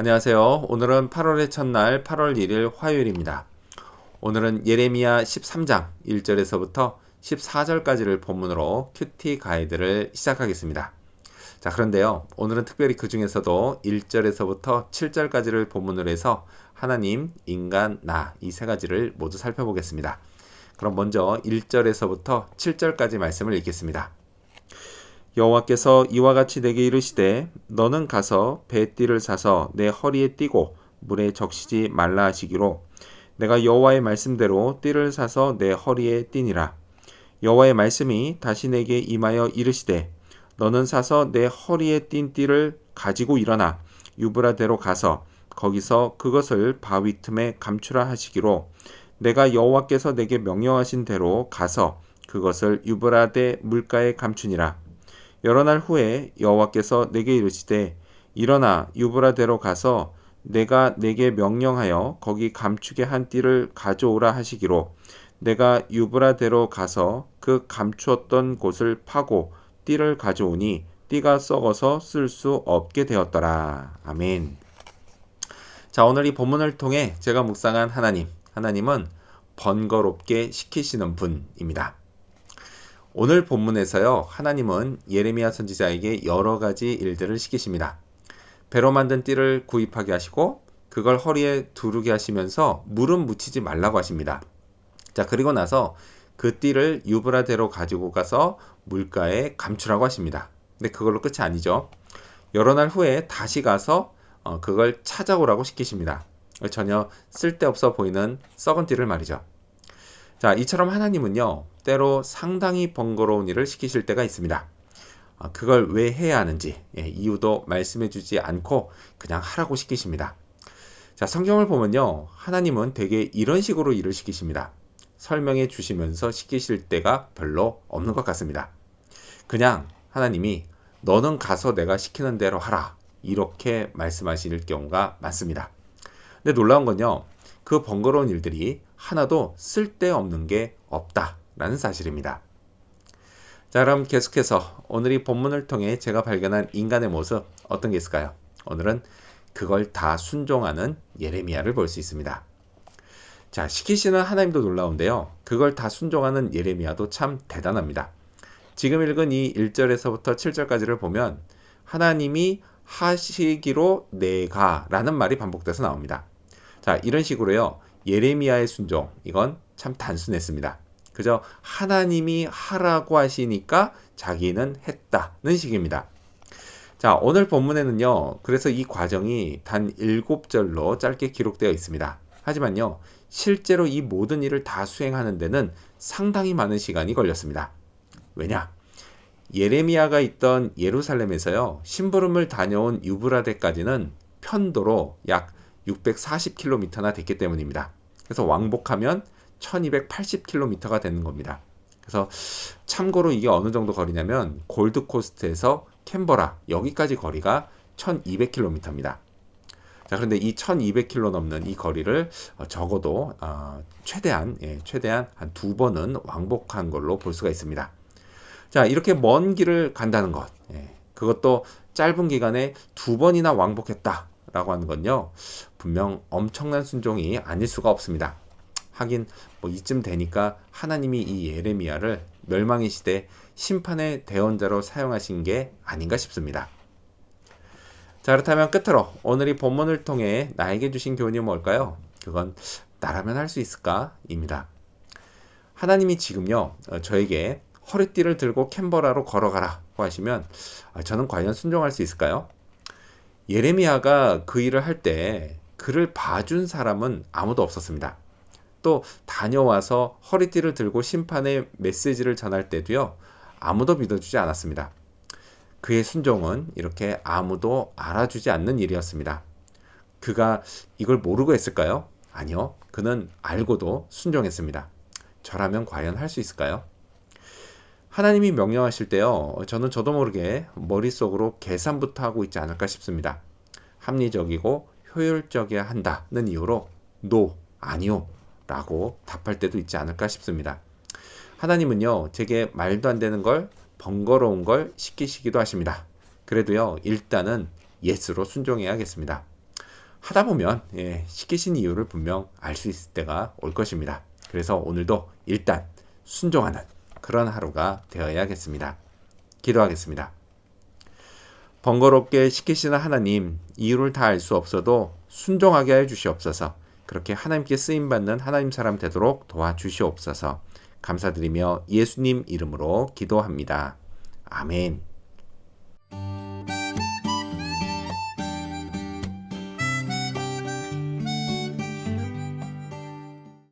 안녕하세요. 오늘은 8월의 첫날 8월 1일 화요일입니다. 오늘은 예레미야 13장 1절에서부터 14절까지를 본문으로 큐티 가이드를 시작하겠습니다. 자, 그런데요. 오늘은 특별히 그 중에서도 1절에서부터 7절까지를 본문으로 해서 하나님, 인간, 나 이 세 가지를 모두 살펴보겠습니다. 그럼 먼저 1절에서부터 7절까지 말씀을 읽겠습니다. 여호와께서 이와 같이 내게 이르시되 너는 가서 배띠를 사서 내 허리에 띠고 물에 적시지 말라 하시기로. 내가 여호와의 말씀대로 띠를 사서 내 허리에 띠니라. 여호와의 말씀이 다시 내게 임하여 이르시되 너는 사서 내 허리에 띈 띠를 가지고 일어나 유브라대로 가서 거기서 그것을 바위 틈에 감추라 하시기로. 내가 여호와께서 내게 명령하신 대로 가서 그것을 유브라데 물가에 감추니라 여러 날 후에 여호와께서 내게 이르시되 일어나 유브라대로 가서 내가 내게 명령하여 거기 감추게 한 띠를 가져오라 하시기로 내가 유브라대로 가서 그 감추었던 곳을 파고 띠를 가져오니 띠가 썩어서 쓸 수 없게 되었더라. 아멘. 자, 오늘 이 본문을 통해 제가 묵상한 하나님, 하나님은 번거롭게 시키시는 분입니다. 오늘 본문에서요, 하나님은 예레미야 선지자에게 여러 가지 일들을 시키십니다. 배로 만든 띠를 구입하게 하시고, 그걸 허리에 두르게 하시면서 물은 묻히지 말라고 하십니다. 자, 그리고 나서 그 띠를 유브라대로 가지고 가서 물가에 감추라고 하십니다. 근데 그걸로 끝이 아니죠. 여러 날 후에 다시 가서 어, 그걸 찾아오라고 시키십니다. 전혀 쓸데없어 보이는 썩은 띠를 말이죠. 자, 이처럼 하나님은요, 때로 상당히 번거로운 일을 시키실 때가 있습니다. 어, 그걸 왜 해야 하는지 예, 이유도 말씀해 주지 않고 그냥 하라고 시키십니다. 자, 성경을 보면요, 하나님은 대개 이런 식으로 일을 시키십니다. 설명해 주시면서 시키실 때가 별로 없는 것 같습니다. 그냥 하나님이 너는 가서 내가 시키는 대로 하라. 이렇게 말씀하실 경우가 많습니다. 근데 놀라운 건요. 그 번거로운 일들이 하나도 쓸데없는 게 없다라는 사실입니다. 자, 그럼 계속해서 오늘 이 본문을 통해 제가 발견한 인간의 모습 어떤 게 있을까요? 오늘은 그걸 다 순종하는 예레미야를 볼 수 있습니다. 자, 시키시는 하나님도 놀라운데요. 그걸 다 순종하는 예레미야도 참 대단합니다. 지금 읽은 이 1절에서부터 7절까지를 보면 하나님이 하시기로 내가 라는 말이 반복돼서 나옵니다. 자, 이런 식으로요. 예레미야의 순종, 이건 참 단순했습니다. 그저 하나님이 하라고 하시니까 자기는 했다는 식입니다. 자, 오늘 본문에는요. 그래서 이 과정이 단 7절로 짧게 기록되어 있습니다. 하지만요. 실제로 이 모든 일을 다 수행하는 데는 상당히 많은 시간이 걸렸습니다. 왜냐? 예레미야가 있던 예루살렘에서요, 심부름을 다녀온 유브라데까지는 편도로 약 640km나 됐기 때문입니다. 그래서 왕복하면 1280km가 되는 겁니다. 그래서 참고로 이게 어느 정도 거리냐면 골드코스트에서 캔버라 여기까지 거리가 1200km입니다. 자, 그런데 이 1200km 넘는 이 거리를 어, 적어도 어, 최대한 예, 최대한 한 두 번은 왕복한 걸로 볼 수가 있습니다. 자, 이렇게 먼 길을 간다는 것. 예, 그것도 짧은 기간에 두 번이나 왕복했다 라고 하는 건요. 분명 엄청난 순종이 아닐 수가 없습니다. 하긴 뭐 이쯤 되니까 하나님이 이 예레미야를 멸망의 시대 심판의 대언자로 사용하신 게 아닌가 싶습니다. 자, 그렇다면 끝으로 오늘 이 본문을 통해 나에게 주신 교훈이 뭘까요? 그건 나라면 할 수 있을까? 입니다. 하나님이 지금요, 어, 저에게 허리띠를 들고 캔버라로 걸어가라 고 하시면 아, 저는 과연 순종할 수 있을까요? 예레미야가 그 일을 할 때 그를 봐준 사람은 아무도 없었습니다. 또 다녀와서 허리띠를 들고 심판의 메시지를 전할 때도요, 아무도 믿어주지 않았습니다. 그의 순종은 이렇게 아무도 알아주지 않는 일이었습니다. 그가 이걸 모르고 했을까요? 아니요. 그는 알고도 순종했습니다. 저라면 과연 할 수 있을까요? 하나님이 명령하실 때요, 저는 저도 모르게 머릿속으로 계산부터 하고 있지 않을까 싶습니다. 합리적이고 효율적이어야 한다는 이유로 노, 아니요 라고 답할 때도 있지 않을까 싶습니다. 하나님은요, 제게 말도 안 되는 걸 번거로운 걸 시키시기도 하십니다. 그래도요, 일단은 예스로 순종해야겠습니다. 하다 보면 예, 시키신 이유를 분명 알 수 있을 때가 올 것입니다. 그래서 오늘도 일단 순종하는 그런 하루가 되어야겠습니다. 기도하겠습니다. 번거롭게 시키시는 하나님, 이유를 다 알 수 없어도 순종하게 해 주시옵소서. 그렇게 하나님께 쓰임 받는 하나님 사람 되도록 도와주시옵소서. 감사드리며 예수님 이름으로 기도합니다. 아멘.